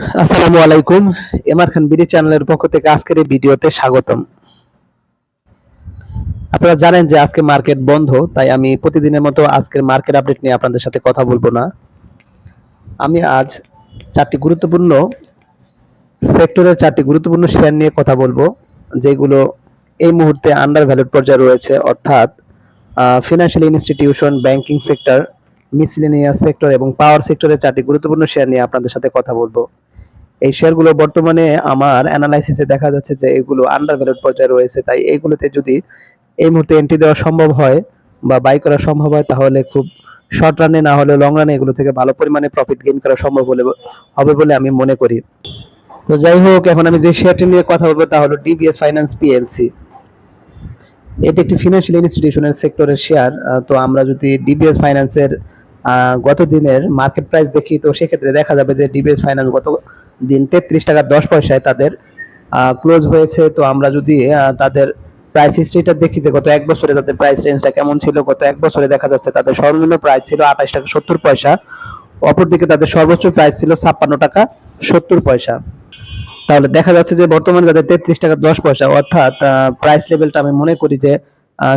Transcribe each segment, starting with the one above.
আসসালামু আলাইকুম। এমআর খান বিডি চ্যানেলের পক্ষ থেকে আজকের এই ভিডিওতে স্বাগতম। আপনারা জানেন যে আজকে মার্কেট বন্ধ, তাই আমি প্রতিদিনের মতো আজকের মার্কেট আপডেট নিয়ে আপনাদের সাথে কথা বলব না। আমি আজ চারটি গুরুত্বপূর্ণ সেক্টরের চারটি গুরুত্বপূর্ণ শেয়ার নিয়ে কথা বলব, যেগুলো এই মুহূর্তে আন্ডার ভ্যালুড পর্যায়ে রয়েছে। অর্থাৎ financial institution banking sector miscellaneous sector এবং পাওয়ার সেক্টরের চারটি গুরুত্বপূর্ণ শেয়ার নিয়ে আপনাদের সাথে কথা বলব। এই শেয়ারগুলো বর্তমানে আমার অ্যানালাইসিসে দেখা যাচ্ছে যে এগুলো আন্ডার ভ্যালুড পর্যায়ে রয়েছে। তাই এইগুলোতে যদি এই মুহূর্তে এন্ট্রি দেওয়া সম্ভব হয় বা বাই করা সম্ভব হয়, তাহলে খুব শর্ট রানে না হলে লং রানে এগুলো থেকে ভালো পরিমাণে প্রফিট গেইন করা সম্ভব বলে হবে বলে আমি মনে করি। তো যাই হোক, এখন আমি যে শেয়ারটি নিয়ে কথা বলব তা হলো ডিবিএস ফাইন্যান্স পিএলসি এটি একটি ফিনান্সিয়াল ইনস্টিটিউশনের সেক্টরের শেয়ার তো আমরা যদি ডিবিএস ফাইন্যান্সের গত দিনের মার্কেট প্রাইস দেখি, তো সেক্ষেত্রে দেখা যাবে যে ডিবিএস ফাইন্যান্স গত দিন তেত্রিশ টাকা দশ পয়সায় তাদের ক্লোজ হয়েছে। তো আমরা যদি তাদের প্রাইস হিস্ট্রিটা দেখি যে গত এক বছরে তাদের প্রাইস রেঞ্জটা কেমন ছিল, গত এক বছরে দেখা যাচ্ছে তাদের সর্বনিম্ন প্রাইস ছিল আঠাশ টাকা সত্তর পয়সা, অপরদিকে তাদের সর্বোচ্চ প্রাইস ছিল ছাপ্পান্ন টাকা সত্তর পয়সা। তাহলে দেখা যাচ্ছে যে বর্তমানে তাদের তেত্রিশ টাকা দশ পয়সা, অর্থাৎ প্রাইস লেভেলটা আমি মনে করি যে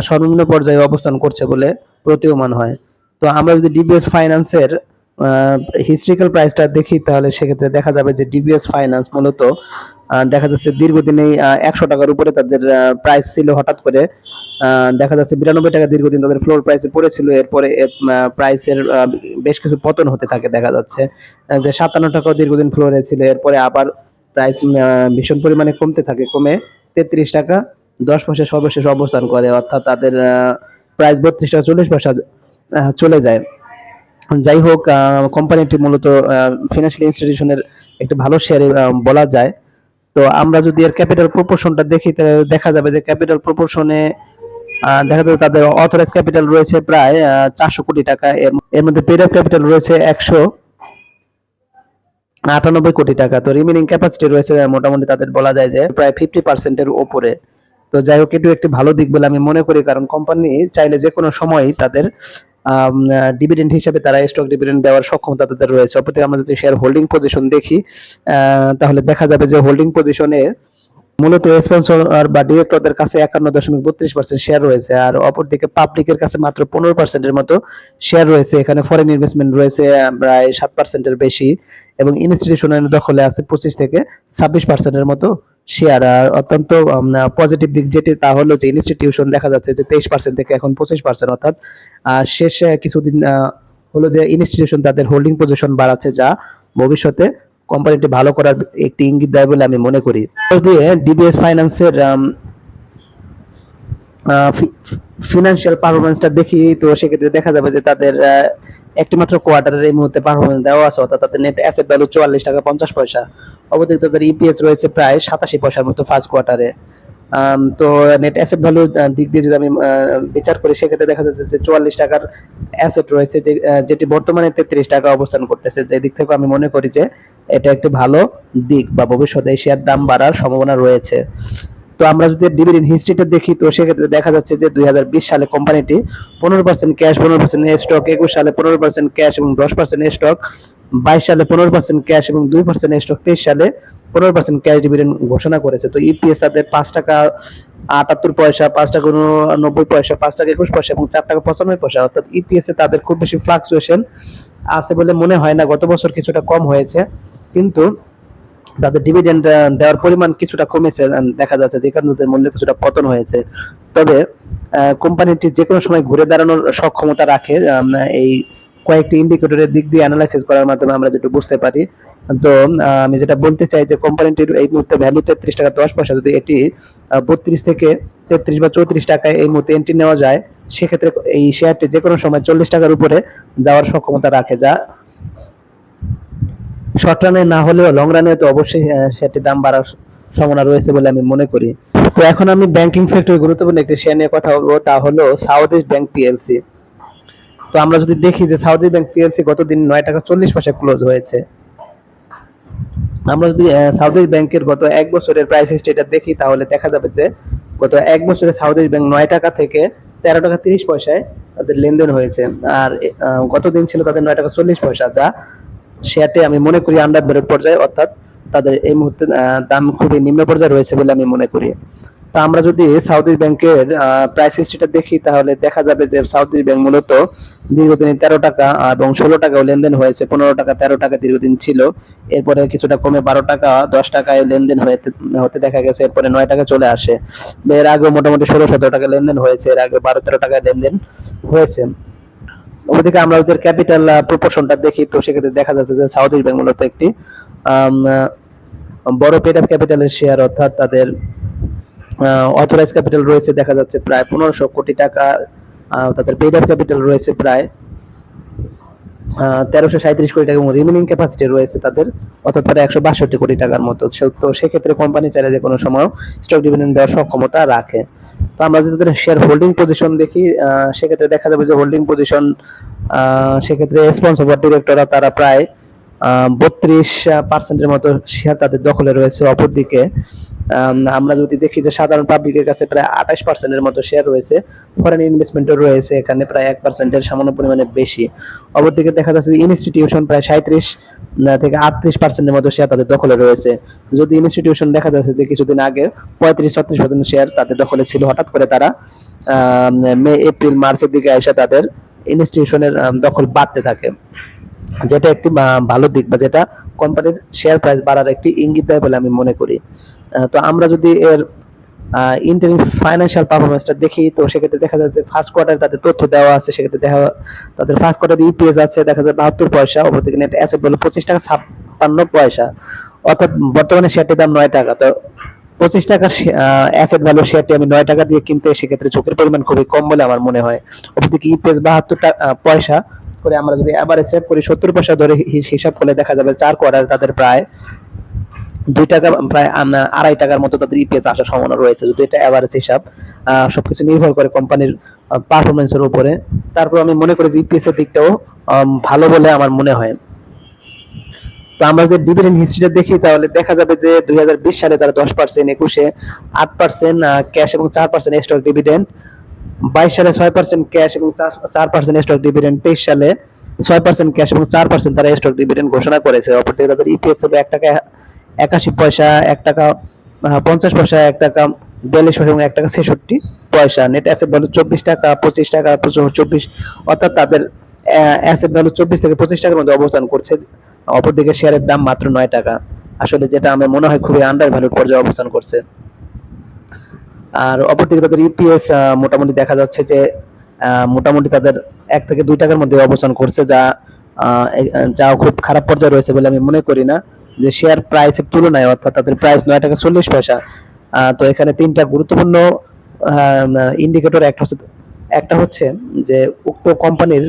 সর্বনিম্ন পর্যায়ে অবস্থান করছে বলে প্রতীয়মান হয়। তো আমরা যদি ডিবিএস ফাইন্যান্সের হিস্ট্রিক্যাল প্রাইসটা দেখি, তাহলে সেক্ষেত্রে দেখা যাবে যে ডিবিএস ফাইন্যান্স মূলত দেখা যাচ্ছে দীর্ঘদিনেই একশো টাকার উপরে তাদের প্রাইস ছিল হঠাৎ করে। দেখা যাচ্ছে বিরানব্বই টাকা দীর্ঘদিন তাদের ফ্লোর প্রাইসে পড়েছিল, এরপরে প্রাইসের বেশ কিছু পতন হতে থাকে দেখা যাচ্ছে। যে সাতান্ন টাকাও দীর্ঘদিন ফ্লোরে ছিল, এরপরে আবার প্রাইস ভীষণ পরিমাণে কমতে থাকে, কমে তেত্রিশ টাকা দশ পয়সা সর্বশেষ অবস্থান করে, অর্থাৎ তাদের প্রাইস বত্রিশ টাকা চল্লিশ পয়সা চলে যায়। যাই হোক কোম্পানিটি মূলত ফিনান্সিয়াল ইনস্টিটিউশনের একটি ভালো শেয়ারে বলা যায়। তো আমরা যদি এর ক্যাপিটাল প্রপোর্শনটা দেখি তাহলে দেখা যাবে যে ক্যাপিটাল প্রপোর্শনে দেখা যাবে তাদের অথরাইজ ক্যাপিটাল রয়েছে প্রায় চারশো কোটি টাকা। এর মধ্যে পেড অফ ক্যাপিটাল রয়েছে একশো আটানব্বই কোটি টাকা। তো রিমেনিং ক্যাপাসিটি রয়েছে মোটামুটি তাদের বলা যায় যে প্রায় ফিফটি পার্সেন্টের ওপরে তো যাই হোক এটিও একটি ভালো দিক বলে আমি মনে করি, কারণ কোম্পানি চাইলে যে কোনো সময় তাদের ডিভিডেন্ড হিসেবে তারা স্টক ডিভিডেন্ড দেওয়ার সক্ষমতা তাদের রয়েছে। অপরদিকে আমরা যদি শেয়ার হোল্ডিং পজিশন দেখি তাহলে দেখা যাবে যে হোল্ডিং পজিশনে মূলত স্পন্সর বা ডিরেক্টরদের কাছে একান্ন দশমিক বত্রিশ পার্সেন্ট শেয়ার রয়েছে আর অপরদিকে পাবলিকের কাছে মাত্র পনেরো পার্সেন্টের মতো শেয়ার রয়েছে। এখানে ফরেন ইনভেস্টমেন্ট রয়েছে প্রায় সাত পার্সেন্টের বেশি এবং ইনস্টিটিউশনের দখলে আছে পঁচিশ থেকে ছাব্বিশ পার্সেন্টের মতো শেয়ার অত্যন্ত পজিটিভ দিক যেটি তা হলো যে ইনস্টিটিউশন দেখা যাচ্ছে যে তেইশ পার্সেন্ট থেকে এখন পঁচিশ পার্সেন্ট অর্থাৎ শেষ কিছুদিন হলো যে ইনস্টিটিউশন তাদের হোল্ডিং পজিশন বাড়াচ্ছে যা ভবিষ্যতে কোম্পানিটি ভালো করার একটি ইঙ্গিত দেয় বলে আমি মনে করি। দিয়ে ডিবিএস ফাইন্যান্সের ফিনান্সিয়াল পারফরমেন্সটা দেখি, তো সেক্ষেত্রে দেখা যাবে যে তাদের একটি মাত্র কোয়ার্টারের এই মুহূর্তে পারফরমেন্স দেওয়া আছে, অর্থাৎ তাদের নেট অ্যাসেট ভ্যালু চুয়াল্লিশ টাকা পঞ্চাশ পয়সা। অবদিকে তাদের ইপিএস রয়েছে প্রায় সাতাশি পয়সার মতো ফার্স্ট কোয়ার্টারে তো নেট অ্যাসেট ভ্যালু দিক দিয়ে যদি আমি বিচার করি, সেক্ষেত্রে দেখা যাচ্ছে যে চুয়াল্লিশ টাকার অ্যাসেট রয়েছে যে যেটি বর্তমানে তেত্রিশ টাকা অবস্থান করতেছে। যে দিক থেকে আমি মনে করি যে এটা একটি ভালো দিক বা ভবিষ্যতে এই শেয়ার দাম বাড়ার সম্ভাবনা রয়েছে। তো আমরা যদি ডিভিডেন্ড হিস্ট্রিটা দেখি, তো সেক্ষেত্রে দেখা যাচ্ছে যে দু হাজার বিশ সালে কোম্পানিটি পনেরো পার্সেন্ট ক্যাশ পনেরো পার্সেন্ট স্টক একুশ সালে পনেরো পার্সেন্ট ক্যাশ এবং দশ পার্সেন্ট স্টক বাইশ সালে পনেরো পার্সেন্ট ক্যাশ এবং দুই পার্সেন্ট স্টক তেইশ সালে পনেরো পার্সেন্ট ক্যাশ ডিভিডেন্ড ঘোষণা করেছে। তো ইপিএস তাদের পাঁচ টাকা আটাত্তর পয়সা, পাঁচ টাকা নব্বই পয়সা, পাঁচ টাকা একুশ পয়সা এবং চার টাকা পঁচানব্বই পয়সা। অর্থাৎ ইপিএস এ তাদের খুব বেশি ফ্লাকচুয়েশন আছে বলে মনে হয় না। গত বছর কিছুটা কম হয়েছে। কিন্তু তাদের ডিভিডেন্ড দেওয়ার পরিমাণ কিছুটা কমেছে দেখা যাচ্ছে যে কারণে তাদের মূল্যে কিছুটা পতন হয়েছে। তবে কোম্পানিটি যে কোনো সময় ঘুরে দাঁড়ানোর সক্ষমতা রাখে এই কয়েকটি ইন্ডিকেটরের দিক দিয়ে অ্যানালাইসিস করার মাধ্যমে আমরা যেটা বুঝতে পারি। তো আমি যেটা বলতে চাই যে কোম্পানিটির এই মুহূর্তে ভ্যালু তেত্রিশ টাকা, দশ পয়সা যদি এটি বত্রিশ থেকে তেত্রিশ বা চৌত্রিশ টাকায় এই মুহূর্তে এন্ট্রি নেওয়া যায়, সেক্ষেত্রে এই শেয়ারটি যে কোনো সময় চল্লিশ টাকার উপরে যাওয়ার সক্ষমতা রাখে, যা শর্ট রানে না হলেও লং রানে তো অবশ্যই সেটির দাম বাড়ার সম্ভাবনা রয়েছে বলে আমি মনে করি। তো এখন আমি ব্যাংকিং সেক্টরে গুরুত্বপূর্ণ একটি শেয়ার নিয়ে কথা বলব, তা হলো সাউথ ইস্ট ব্যাংক পিএলসি তো আমরা যদি দেখি যে সাউথ ইস্ট ব্যাংক পিএলসি গতদিন নয় টাকা চল্লিশ পয়সা ক্লোজ হয়েছে। আমরা যদি সাউথ ইস্ট ব্যাংকের গত এক বছরের প্রাইস হিস্ট্রিটা দেখি, তাহলে দেখা যাবে যে গত এক বছরে সাউথ ইস্ট ব্যাংক নয় টাকা থেকে তেরো টাকা তিরিশ পয়সায় তাদের লেনদেন হয়েছে। আর গত দিন ছিল তাদের নয় টাকা চল্লিশ পয়সা, যা শেয়ারটি আমি মনে করি আন্ডার ভ্যালুড পর্যায়ে, অর্থাৎ তাদের এই মুহূর্তে দাম খুবই নিম্ন পর্যায়ে রয়েছে বলে আমি মনে করি। তা আমরা যদি সাউথি ব্যাংকের প্রাইস হিস্ট্রিটা দেখি, তাহলে দেখা যাবে যে সাউথি ব্যাংক মূলত দীর্ঘদিন তেরো টাকা এবং ষোলো টাকাও লেনদেন হয়েছে, পনেরো টাকা, তেরো টাকা দীর্ঘদিন ছিল। এরপরে কিছুটা কমে বারো টাকা, দশ টাকায় লেনদেন হতে হতে দেখা গেছে, এরপরে নয় টাকা চলে আসে। এর আগেও মোটামুটি ষোলো সতেরো টাকা লেনদেন হয়েছে, এর আগে বারো তেরো টাকা লেনদেন হয়েছে। ওদিকে আমরা ওদের ক্যাপিটাল প্রপোর্শনটা দেখি, তো সেক্ষেত্রে দেখা যাচ্ছে যে সাউথ ব্যাংক মূলত একটি বড় পেড অফ ক্যাপিটালের শেয়ার অর্থাৎ তাদের অথরাইজ ক্যাপিটাল রয়েছে দেখা যাচ্ছে প্রায় পনেরোশো কোটি টাকা তাদের পেড অফ ক্যাপিটাল রয়েছে প্রায় তেরোশো সাঁত্রিশ কোটি টাকা এবং রিমেনিং ক্যাপাসিটি রয়েছে তাদের, অর্থাৎ তারা একশো বাষট্টি কোটি টাকার মতো। তো সেক্ষেত্রে কোম্পানি চাইলে যে কোনো সময় স্টক ডিভিডেন্ড দেওয়ার সক্ষমতা রাখে। তো আমরা যদি তাদের শেয়ার হোল্ডিং পজিশন দেখি সেক্ষেত্রে দেখা যাবে যে হোল্ডিং পজিশন সেক্ষেত্রে স্পন্সর ডিরেক্টররা তারা প্রায় বত্রিশ পার্সেন্টের মতো শেয়ার তাদের দখলে রয়েছে অপরদিকে। আম, আমরা যদি দেখি যে সাধারণ পাবলিকের কাছে প্রায় আঠাশ পার্সেন্টের মতো শেয়ার রয়েছে ফরেন ইনভেস্টমেন্টও রয়েছে এখানে প্রায় এক পার্সেন্টের সামান্য পরিমাণে বেশি। অপরদিকে দেখা যাচ্ছে ইনস্টিটিউশন প্রায় সাঁত্রিশ থেকে আটত্রিশ পার্সেন্টের মতো শেয়ার তাদের দখলে রয়েছে। যদি ইনস্টিটিউশন দেখা যাচ্ছে যে কিছুদিন আগে পঁয়ত্রিশ ছত্রিশ পার্সেন্ট শেয়ার তাদের দখলে ছিল হঠাৎ করে তারা মে এপ্রিল মার্চের দিকে এসে তাদের ইনস্টিটিউশনের দখল বাড়তে থাকে। যেটা একটি ভালো দিক বা যেটা কোম্পানির শেয়ার প্রাইস বাড়ার একটি ইঙ্গিত দেয় বলে আমি মনে করি। তো আমরা যদি এর ইন্টারিম ফাইন্যান্সিয়াল পারফরমেন্সটা দেখি, তো সেক্ষেত্রে দেখা যাচ্ছে ফার্স্ট কোয়ার্টার তাদের তথ্য দেওয়া আছে, সেক্ষেত্রে দেখা, তাদের ফার্স্ট কোয়ার্টার ইপিএস আছে, দেখা যায় বাহাত্তর পয়সা, অপরদিকে নেট অ্যাসেট বলে পঁচিশ টাকা ছাপ্পান্ন পয়সা। অর্থাৎ বর্তমানে শেয়ারটির দাম নয় টাকা। তো পঁচিশ টাকার অ্যাসেট ভ্যালু শেয়ারটি আমি নয় টাকা দিয়ে কিনতে সেক্ষেত্রে ঝুঁকির পরিমাণ খুবই কম বলে আমার মনে হয়। অপরদিকে ইপিএস বাহাত্তর টাকা পয়সা করে আমরা যদি এভারেজ সেট করি, সত্তর পয়সা ধরে হিসাব করলে দেখা যাবে চার কোয়ার্টার তাদের প্রায় দুই টাকা, প্রায় আড়াই টাকার মতো তাদের ইপিএস আসার সম্ভাবনা রয়েছে। যদি এটা এভারেজ হিসাব সবকিছু নির্ভর করে কোম্পানির পারফরমেন্সের উপরে। তারপর আমি মনে করি যে ইপিএস এর দিকটাও ভালো বলে আমার মনে হয়। তো আমরা যে ডিভিডেন্ড হিস্ট্রিটা দেখি, তাহলে দেখা যাবে যে দুই হাজার বিশ সালে তারা দশ পার্সেন্ট একুশে আট পার্সেন্ট ক্যাশ এবং চার পার্সেন্ট স্টক ডিভিডেন্ড বাইশ সালে ছয় পার্সেন্ট ক্যাশ এবং চার পার্সেন্ট স্টক ডিভিডেন্ড তেইশ সালে ছয় পার্সেন্ট ক্যাশ এবং চার পার্সেন্ট তারা স্টক ডিভিডেন্ড ঘোষণা করেছে। অপরদিকে তাদের ইপিএস হলো এক টাকা একাশি পয়সা, এক টাকা পঞ্চাশ পয়সা, এক টাকা বিয়াল্লিশ পয়সা এবং এক টাকা ছেষট্টি পয়সা। নেট অ্যাসেট ভ্যালু চব্বিশ টাকা, পঁচিশ টাকা চব্বিশ। অর্থাৎ তাদের অ্যাসেট ভ্যালু চব্বিশ থেকে পঁচিশ টাকার মধ্যে অবস্থান করছে। অপরদিকে শেয়ারের দাম মাত্র নয় টাকা। আসলে যেটা আমার মনে হয় খুবই আন্ডার ভ্যালুড পর্যায়ে অবস্থান করছে। আর অপরদিকে তাদের ইপিএস মোটামুটি দেখা যাচ্ছে যে মোটামুটি তাদের এক থেকে দুই টাকার মধ্যে অবস্থান করছে, যা যা খুব খারাপ পর্যায়ে রয়েছে বলে আমি মনে করি না। যে শেয়ার প্রাইসের তুলনায়, অর্থাৎ তাদের প্রাইস নয় টাকা চল্লিশ পয়সা তো এখানে তিনটা গুরুত্বপূর্ণ ইন্ডিকেটর একটা হচ্ছে একটা হচ্ছে যে উক্ত কোম্পানির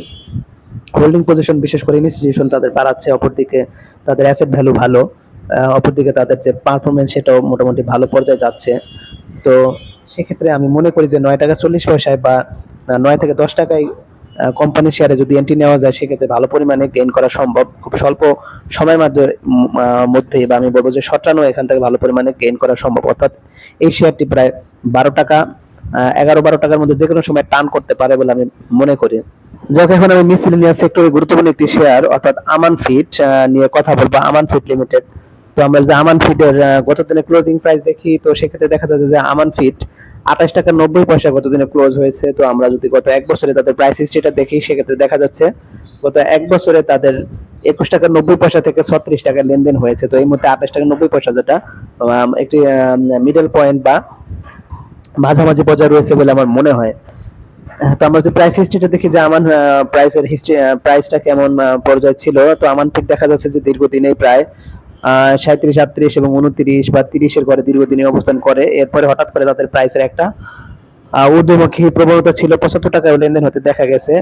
হোল্ডিং পজিশন বিশেষ করে ইনস্টিটিউশন তাদের বাড়াচ্ছে, অপরদিকে তাদের অ্যাসেট ভ্যালু ভালো অপরদিকে তাদের যে পারফরমেন্স সেটাও মোটামুটি ভালো পর্যায়ে যাচ্ছে। তো সেক্ষেত্রে আমি মনে করি যে নয় টাকা চল্লিশ পয়সায় বা নয় থেকে দশ টাকায় কোম্পানির শেয়ারে যদি এন্ট্রি নেওয়া যায়, সেক্ষেত্রে ভালো পরিমাণে গেইন করা সম্ভব। খুব স্বল্প সময়ের মধ্যে মধ্যে বা আমি বলব যে শর্টানো এখান থেকে ভালো পরিমাণে গেইন করা সম্ভব। অর্থাৎ এই শেয়ারটি প্রায় বারো টাকা এগারো বারো টাকার মধ্যে যে কোনো সময় টার্ন করতে পারে বলে আমি মনে করি। যাক, এখন আমি মিসলিনিয়াস সেক্টরে গুরুত্বপূর্ণ একটি শেয়ার অর্থাৎ আমান ফিট নিয়ে কথা বলব। আমান ফিট লিমিটেড তো আমরা যে আমান ফিটের গত দিনে ক্লোজিং প্রাইস দেখি, তো সেক্ষেত্রে দেখা যাচ্ছে যে আমান ফিট আঠাশ টাকা নব্বই পয়সা গত দিনে ক্লোজ হয়েছে। তো আমরা যদি গত এক বছরে তাদের প্রাইস হিস্ট্রিটা দেখি, সেক্ষেত্রে দেখা যাচ্ছে গত এক বছরে তাদের একুশ টাকা নব্বই পয়সা থেকে ছত্রিশ টাকা লেনদেন হয়েছে। তো এই মুহূর্তে আঠাশ টাকা নব্বই পয়সা যেটা একটি মিডল পয়েন্ট বা মাঝামাঝি পর্যায়ে রয়েছে বলে আমার মনে হয়। তো আমরা যে প্রাইস হিস্ট্রিটা দেখি, যে আমান প্রাইসের হিস্ট্রি প্রাইসটা কেমন পর্যায়ে ছিল, তো আমান ঠিক দেখা যাচ্ছে যে দীর্ঘদিনেই প্রায় সাঁত্রিশ আটত্রিশ এবং উনত্রিশ বা তিরিশের ঘরে দীর্ঘদিনে অবস্থান করে। এরপরে হঠাৎ করে তাদের প্রাইসের একটা ঊর্ধ্বমুখী প্রবণতা ছিল। পঁচাত্তর টাকায় লেনদেন হতে দেখা গেছে।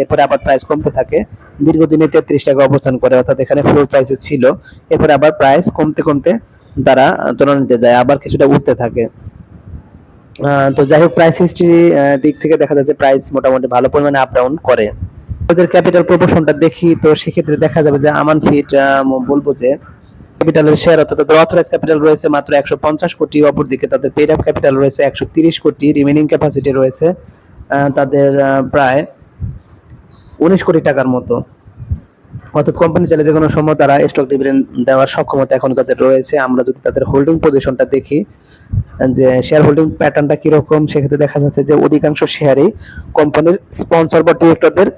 এরপরে আবার প্রাইস কমতে থাকে। দীর্ঘদিনে তেত্রিশ টাকা অবস্থান করে, অর্থাৎ এখানে ফ্লোর প্রাইসে ছিল। এরপরে আবার প্রাইস কমতে কমতে তারা তুলনাতে যায়, আবার কিছুটা উঠতে থাকে। তো যাই হোক প্রাইস হিস্ট্রি দিক থেকে দেখা যাচ্ছে প্রাইস মোটামুটি ভালো পরিমাণে আপ ডাউন করে। ক্যাপিটাল প্রপোর্শনটা দেখি, তো সেক্ষেত্রে দেখা যাবে যে আমান ফিট বলব যে ক্যাপিটালের শেয়ার অর্থাৎ তাদের অথরাইজ ক্যাপিটাল রয়েছে মাত্র একশো পঞ্চাশ কোটি, অপরদিকে তাদের পেড আপ ক্যাপিটাল রয়েছে একশো তিরিশ কোটি রিমেনিং ক্যাপাসিটি রয়েছে তাদের প্রায় উনিশ কোটি টাকার মতো। অর্থাৎ কোম্পানি চাইলে যে কোনো সময় তারা স্টক ডিভিডেন্ড দেওয়ার সক্ষমতা এখন তাদের রয়েছে। আমরা যদি তাদের হোল্ডিং পজিশনটা দেখি, যে শেয়ার হোল্ডিং প্যাটার্নটা কীরকম, সেক্ষেত্রে দেখা যাচ্ছে যে অধিকাংশ শেয়ারই কোম্পানির স্পন্সর বা ডিরেক্টরদের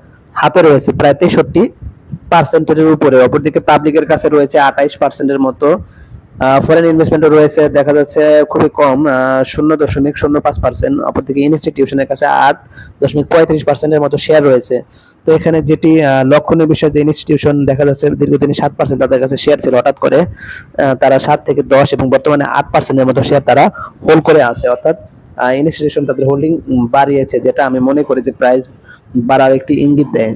হাতে রয়েছে, প্রায় তেষট্টি পার্সেন্টের উপরে, অপরদিকে পাবলিকের কাছে রয়েছে আঠাইশ পার্সেন্টের মতো। ফরেন ইনভেস্টমেন্টও রয়েছে, দেখা যাচ্ছে খুবই কম শূন্য দশমিক শূন্য পাঁচ পার্সেন্ট অপরদিকে ইনস্টিটিউশনের কাছে আট দশমিক পঁয়ত্রিশ পার্সেন্টের মতো শেয়ার রয়েছে। তো এখানে যেটি লক্ষণীয় বিষয়, যে ইনস্টিটিউশন দেখা যাচ্ছে দীর্ঘদিনে সাত পার্সেন্ট তাদের কাছে শেয়ার ছিল হঠাৎ করে তারা সাত থেকে দশ এবং বর্তমানে আট পার্সেন্টের মতো শেয়ার তারা হোল্ড করে আছে। অর্থাৎ ইনস্টিটিউশন তাদের হোল্ডিং বাড়িয়েছে, যেটা আমি মনে করি যে প্রাইস বাড়ার একটি ইঙ্গিত দেয়।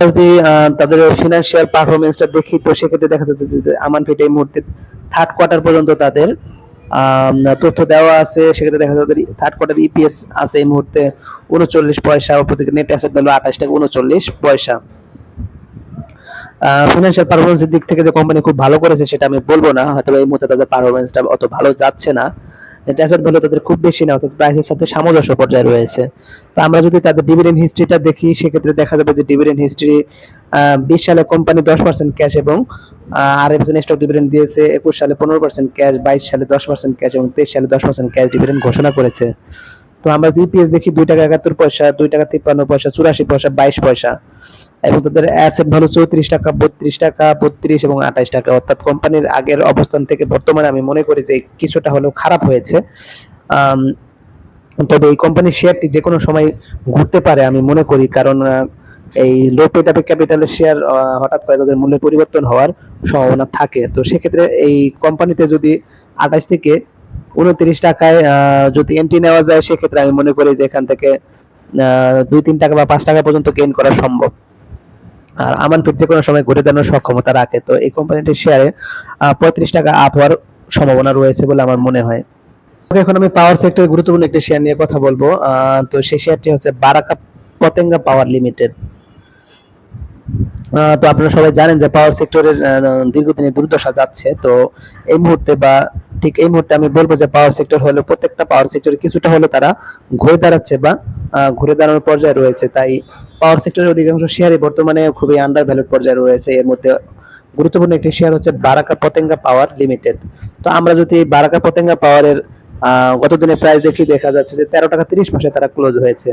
যদি তাদের ফিনান্সিয়াল পারফরমেন্সটা দেখি, তো সেক্ষেত্রে দেখা যাচ্ছে যে আমানফিট এই মুহূর্তে থার্ড কোয়ার্টার পর্যন্ত তাদের তথ্য দেওয়া আছে। সেক্ষেত্রে দেখা যাচ্ছে থার্ড কোয়ার্টার ইপিএস আছে এই মুহূর্তে উনচল্লিশ পয়সা, অপরদিকে নেট অ্যাসেট ভ্যালু আঠাশ টাকা উনচল্লিশ পয়সা। ফিনান্সিয়াল পারফরমেন্সের দিক থেকে যে কোম্পানি খুব ভালো করেছে, সেটা আমি বলব না। হয়তো এই মুহূর্তে তাদের পারফরমেন্সটা অত ভালো যাচ্ছে না। নেট অ্যাসেট ভ্যালু তাদের খুব বেশি না, অর্থাৎ প্রাইসের সাথে সামঞ্জস্য পর্যায়ে রয়েছে। তো আমরা যদি তাদের ডিভিডেন্ড হিস্ট্রিটা দেখি, সেক্ষেত্রে দেখা যাবে যে ডিভিডেন্ড হিস্ট্রি বিশ সালে কোম্পানি দশ পার্সেন্ট ক্যাশ এবং আর এফ স্টক ডিভিডেন্ড দিয়েছে একুশ সালে পনেরো পার্সেন্ট ক্যাশ বাইশ সালে দশ পার্সেন্ট ক্যাশ এবং তেইশ সালে দশ পার্সেন্ট ক্যাশ ডিভিডেন্ড ঘোষণা করেছে। তো আমরা ইপিএস দেখি দুই টাকা একাত্তর পয়সা, দুই টাকা তিপ্পান্ন পয়সা, চুরাশি পয়সা, বাইশ পয়সা। এবং তাদের অ্যাসেট ভ্যালু চৌত্রিশ টাকা, বত্রিশ টাকা, বত্রিশ এবং আঠাশ টাকা। অর্থাৎ কোম্পানির আগের অবস্থান থেকে বর্তমানে আমি মনে করি যে কিছুটা হলেও খারাপ হয়েছে। তবে এই কোম্পানির শেয়ারটি যে কোনো সময় ঘুরতে পারে আমি মনে করি। কারণ এই লো পেটাপে ক্যাপিটালের শেয়ার হঠাৎ করে তাদের মূল্যে পরিবর্তন হওয়ার সম্ভাবনা থাকে। তো সেক্ষেত্রে এই কোম্পানিতে যদি আঠাশ থেকে উনত্রিশ টাকায় যদি এন্ট্রি নেওয়া যায়, সেক্ষেত্রে আমি মনে করি যে এখান থেকে দুই, তিন টাকা বা পাঁচ টাকা পর্যন্ত গেইন করা সম্ভব। আর আমান ফিট যে কোনো সময় ঘুরে দাঁড়ানোর সক্ষমতা রাখে। তো এই কোম্পানিটির শেয়ারে পঁয়ত্রিশ টাকা আপ হওয়ার সম্ভাবনা রয়েছে বলে আমার মনে হয়। এখন আমি পাওয়ার সেক্টরের গুরুত্বপূর্ণ একটি শেয়ার নিয়ে কথা বলব। তো সেই শেয়ারটি হচ্ছে বারাকা পতেঙ্গা পাওয়ার লিমিটেড তো আপনারা সবাই জানেন যে পাওয়ার সেক্টরের দীর্ঘদিনের দুর্দশা যাচ্ছে। তো এই মুহূর্তে বা ঠিক এই মুহূর্তে আমি বলব যে পাওয়ার সেক্টর হলো, প্রত্যেকটা পাওয়ার সেক্টরে কিছুটা হলো তারা ঘুরে দাঁড়াচ্ছে বা ঘুরে দাঁড়ানোর পর্যায়ে রয়েছে। তাই পাওয়ার সেক্টরের অধিকাংশ শেয়ারই বর্তমানে খুবই আন্ডার ভ্যালুড পর্যায়ে রয়েছে। এর মধ্যে গুরুত্বপূর্ণ একটি শেয়ার হচ্ছে বারাকা পতেঙ্গা পাওয়ার লিমিটেড তো আমরা যদি বারাকা পতেঙ্গা পাওয়ারের গত দিনের প্রাইস দেখি, দেখা যাচ্ছে যে তেরো টাকা তিরিশ পয়সায় তারা ক্লোজ হয়েছে।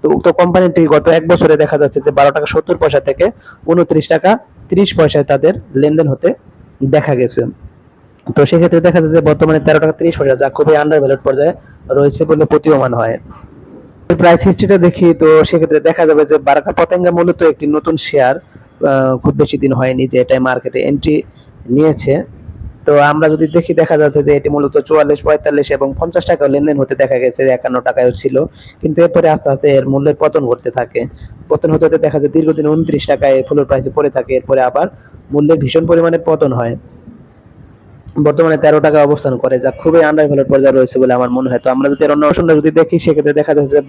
তো উক্ত কোম্পানিটি গত এক বছরে দেখা যাচ্ছে যে বারো টাকা সত্তর পয়সা থেকে উনত্রিশ টাকা তিরিশ পয়সায় তাদের লেনদেন হতে দেখা গেছে। তো সেক্ষেত্রে দেখা যায় যে বর্তমানে তেরো টাকা তিরিশ পয়সা, যা খুবই আন্ডার ভ্যালুড পর্যায়ে রয়েছে বলে প্রতীয়মান হয়। প্রাইস হিস্ট্রিটা দেখি, তো সেক্ষেত্রে দেখা যাবে যে বারাকা পতেঙ্গা মূলত একটি নতুন শেয়ার খুব বেশি দিন হয়নি যে এটাই মার্কেটে এন্ট্রি নিয়েছে। তো আমরা যদি দেখি, দেখা যাচ্ছে যে এটি মূলত চুয়াল্লিশ, পঁয়তাল্লিশ এবং পঞ্চাশ টাকা লেনদেন হতে দেখা গেছে, একান্ন টাকায়ও ছিল। কিন্তু এরপরে আস্তে আস্তে এর মূল্যের পতন ঘটতে থাকে। পতন হতে হতে দেখা যায় দীর্ঘদিন উনত্রিশ টাকায় ফুলের প্রাইসে পড়ে থাকে, এরপরে আবার মূল্যের ভীষণ পরিমাণে পতন হয়। বর্তমানে তেরো টাকা অবস্থান করে, যা খুবই আন্ডার ভ্যালুড পর্যায়ে রয়েছে বলে আমার মনে হয়। তো আমরা যদি অন্য অপশনটা যদি দেখি, সেক্ষেত্রে দেখা যাচ্ছে যে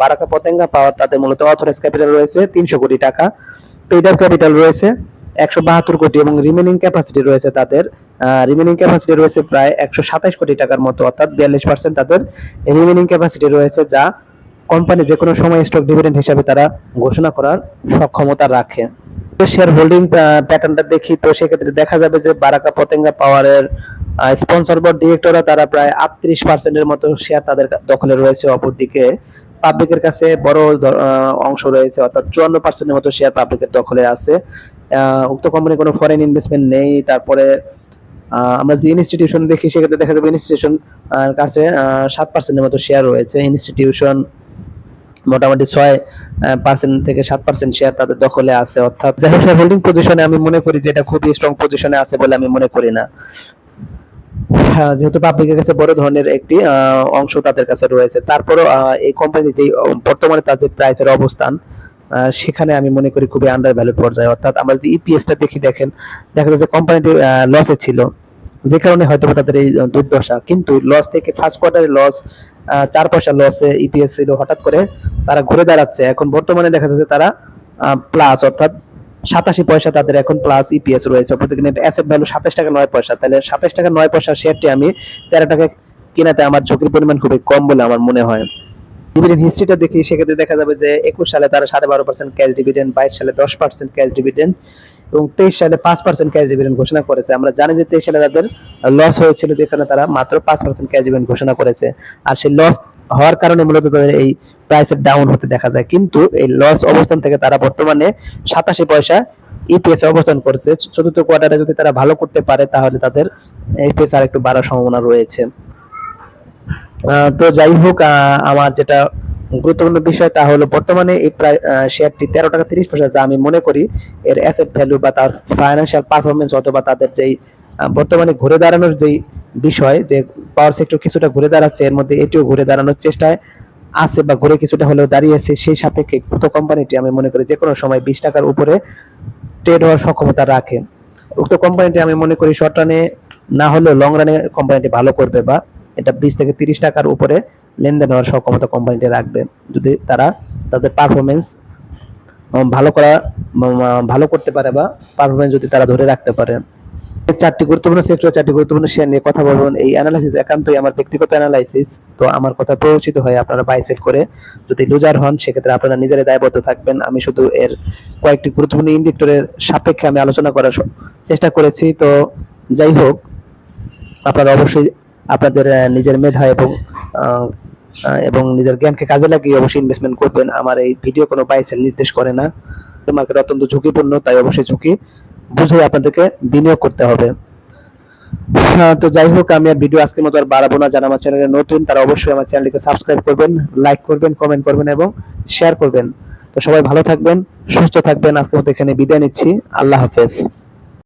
বারাকা পতেঙ্গা পাওয়ার তাতে মূলত অথরাইজ ক্যাপিটাল রয়েছে তিনশো কোটি টাকা পেড আপ ক্যাপিটাল রয়েছে একশো বাহাত্তর কোটি এবং রিমেনিং ক্যাপাসিটি রয়েছে তাদের রিমেনিং ক্যাপাসিটি রয়েছে প্রায় একশো সাতাশ কোটি টাকার মতো, অর্থাৎ বিয়াল্লিশ পার্সেন্ট তাদের রিমেনিং ক্যাপাসিটি রয়েছে যা কোম্পানি যে কোনো সময় স্টক ডিভিডেন্ড হিসাবে তারা ঘোষণা করার সক্ষমতা রাখে। শেয়ার হোল্ডিং প্যাটার্নটা দেখি, তো সেক্ষেত্রে দেখা যাবে যে বারাকা পতেঙ্গা পাওয়ারের স্পন্সর বোর্ড ডিরেক্টররা তারা প্রায় আটত্রিশ পার্সেন্টের মতো শেয়ার তাদের দখলে রয়েছে অপরদিকে। পাবলিকের কাছে বড় অংশ রয়েছে, অর্থাৎ চুয়ান্ন পার্সেন্টের মতো শেয়ার পাবলিকের দখলে আছে। উক্ত কোম্পানি কোনো ফরেন ইনভেস্টমেন্ট নেই, তারপরে আমরা যে ইনস্টিটিউশন দেখি, সেক্ষেত্রে দেখা যাবে ইনস্টিটিউশন কাছে সাত পার্সেন্টের মতো শেয়ার রয়েছে। ইনস্টিটিউশন মোটামুটি ছয় পার্সেন্ট থেকে সাত পার্সেন্ট শেয়ার তাদের দখলে আছে। অর্থাৎ যাই হোক হোল্ডিং পজিশনে আমি মনে করি যে এটা খুবই স্ট্রং পজিশনে আছে বলে আমি মনে করি না। হ্যাঁ, যেহেতু পাবলিকের কাছে বড় ধরনের একটি অংশ তাদের কাছে রয়েছে। তারপরও এই কোম্পানি যে বর্তমানে তাদের প্রাইসের অবস্থান সেখানে আমি মনে করি খুবই আন্ডার ভ্যালু পর্যায়ে। অর্থাৎ আমরা যদি ইপিএসটা দেখি দেখেন দেখা যাচ্ছে কোম্পানিটি লসে ছিল। যে কারণে হয়তো তাদের এই দুর্দশা। কিন্তু লস থেকে ফার্স্ট কোয়ার্টারে লস চার পয়সা লসে ইপিএস ছিল, হঠাৎ করে তারা ঘুরে দাঁড়াচ্ছে। এখন বর্তমানে দেখা যাচ্ছে তারা প্লাস অর্থাৎ সাতাশি পয়সা তাদের এখন প্লাস ইপিএস রয়েছে। নেট অ্যাসেট ভ্যালু সাতাশ টাকা নয় পয়সা। তাহলে সাতাশ টাকা নয় পয়সা শেয়ারটি আমি তেরো টাকা কেনাতে আমার ঝুঁকির পরিমাণ খুবই কম বলে আমার মনে হয়। ডিভিডেন্ড হিস্ট্রিটা দেখি, সেক্ষেত্রে দেখা যাবে যে একুশ সালে তারা সাড়ে বারো পার্সেন্ট ক্যাশ ডিভিডেন্ড বাইশ সালে দশ পার্সেন্ট ক্যাশ ডিভিডেন্ড এবং তেইশ সালে পাঁচ পার্সেন্ট ক্যাশ ডিভিডেন্ড ঘোষণা করেছে। আমরা জানি যে তেইশ সালে তাদের লস হয়েছিল যেখানে তারা মাত্র পাঁচ পার্সেন্ট ক্যাশ ডিভিডেন্ড ঘোষণা করেছে। আর সেই লস হওয়ার কারণে মূলত তাদের এই প্রাইসের ডাউন হতে দেখা যায়। কিন্তু এই লস অবস্থান থেকে তারা বর্তমানে সাতাশি পয়সা ইপিএস অবস্থান করছে। চতুর্থ কোয়ার্টারে যদি তারা ভালো করতে পারে, তাহলে তাদের ইপিএস আর একটু বাড়ার সম্ভাবনা রয়েছে। তো যাই হোক আমার যেটা গুরুত্বপূর্ণ বিষয় তা হলো বর্তমানে এই প্রায় শেয়ারটি তেরো টাকা তিরিশ পয়সা, যা আমি মনে করি এর অ্যাসেট ভ্যালু বা তার ফাইন্যান্সিয়াল পারফরমেন্স অথবা তাদের যেই বর্তমানে ঘুরে দাঁড়ানোর যেই বিষয়, যে পাওয়ার সেক্টর কিছুটা ঘুরে দাঁড়াচ্ছে, এর মধ্যে এটিও ঘুরে দাঁড়ানোর চেষ্টায় আছে বা ঘুরে কিছুটা হলেও দাঁড়িয়েছে সেই সাপেক্ষে উক্ত কোম্পানিটি আমি মনে করি যে কোনো সময় বিশ টাকার উপরে ট্রেড হওয়ার সক্ষমতা রাখে। উক্ত কোম্পানিটি আমি মনে করি শর্ট রানে না হলেও লং রানে কোম্পানিটি ভালো করবে বা এটা বিশ থেকে তিরিশ টাকার উপরে লেনদেন হওয়ার সক্ষমতা কোম্পানিটা রাখবে। যদি তারা তাদের পারফরমেন্স ভালো করা ভালো করতে পারে বা পারফরমেন্স যদি তারা ধরে রাখতে পারে। চারটি গুরুত্বপূর্ণ সেক্টর চারটি গুরুত্বপূর্ণ শেয়ার নিয়ে কথা বলবেন এই অ্যানালাইসিস একান্তই আমার ব্যক্তিগত অ্যানালাইসিস তো আমার কথা প্ররোচিত হয় আপনারা বাই সেল করে যদি লুজার হন, সেক্ষেত্রে আপনারা নিজেরাই দায়বদ্ধ থাকবেন। আমি শুধু এর কয়েকটি গুরুত্বপূর্ণ ইন্ডিকেটরের সাপেক্ষে আমি আলোচনা করার চেষ্টা করেছি। তো যাই হোক, আপনারা অবশ্যই আপনাদের নিজের মেধা এবং এবং নিজের জ্ঞানকে কাজে লাগিয়ে অবশ্যই ইনভেস্টমেন্ট করবেন। আমার এই ভিডিও কোনো বাই সেল নির্দেশ করে না। মার্কেট অত্যন্ত ঝুঁকিপূর্ণ, তাই অবশ্যই ঝুঁকি বুঝে আপনাদেরকে বিনিয়োগ করতে হবে। তো যাই হোক, আমি আর ভিডিও আজকের মতো আর বাড়াবো না। যারা আমার চ্যানেলে নতুন, তারা অবশ্যই আমার চ্যানেলটিকে সাবস্ক্রাইব করবেন লাইক করবেন কমেন্ট করবেন এবং শেয়ার করবেন। তো সবাই ভালো থাকবেন, সুস্থ থাকবেন। আজকের মতো এখানে বিদায় নিচ্ছি। আল্লাহ হাফেজ।